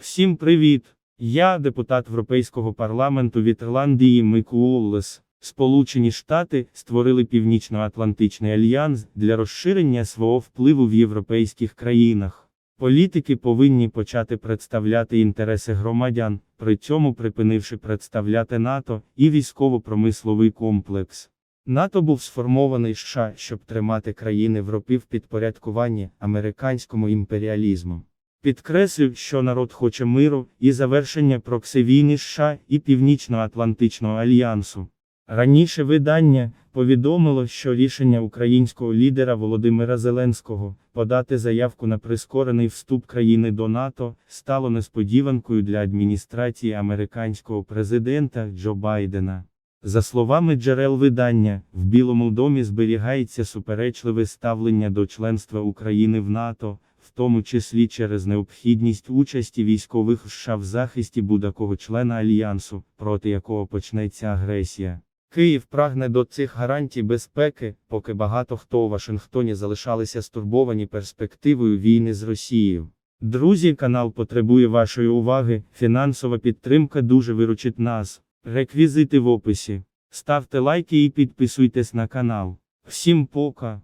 Всім привіт! Я депутат Європейського парламенту від Ірландії Микулес. Сполучені Штати створили Північно-Атлантичний альянс для розширення свого впливу в європейських країнах. Політики повинні почати представляти інтереси громадян, при цьому припинивши представляти НАТО і військово-промисловий комплекс. НАТО був сформований США, щоб тримати країни Європи в підпорядкуванні американському імперіалізму. Підкреслив, що народ хоче миру і завершення проксивійни США і Північно-Атлантичного альянсу. Раніше видання повідомило, що рішення українського лідера Володимира Зеленського подати заявку на прискорений вступ країни до НАТО стало несподіванкою для адміністрації американського президента Джо Байдена. За словами джерел видання, в Білому домі зберігається суперечливе ставлення до членства України в НАТО, в тому числі через необхідність участі військових США в захисті будь-якого члена альянсу, проти якого почнеться агресія. Київ прагне до цих гарантій безпеки, поки багато хто у Вашингтоні залишалися стурбовані перспективою війни з Росією. Друзі, канал потребує вашої уваги, фінансова підтримка дуже виручить нас. Реквізити в описі. Ставте лайки і підписуйтесь на канал. Всім пока!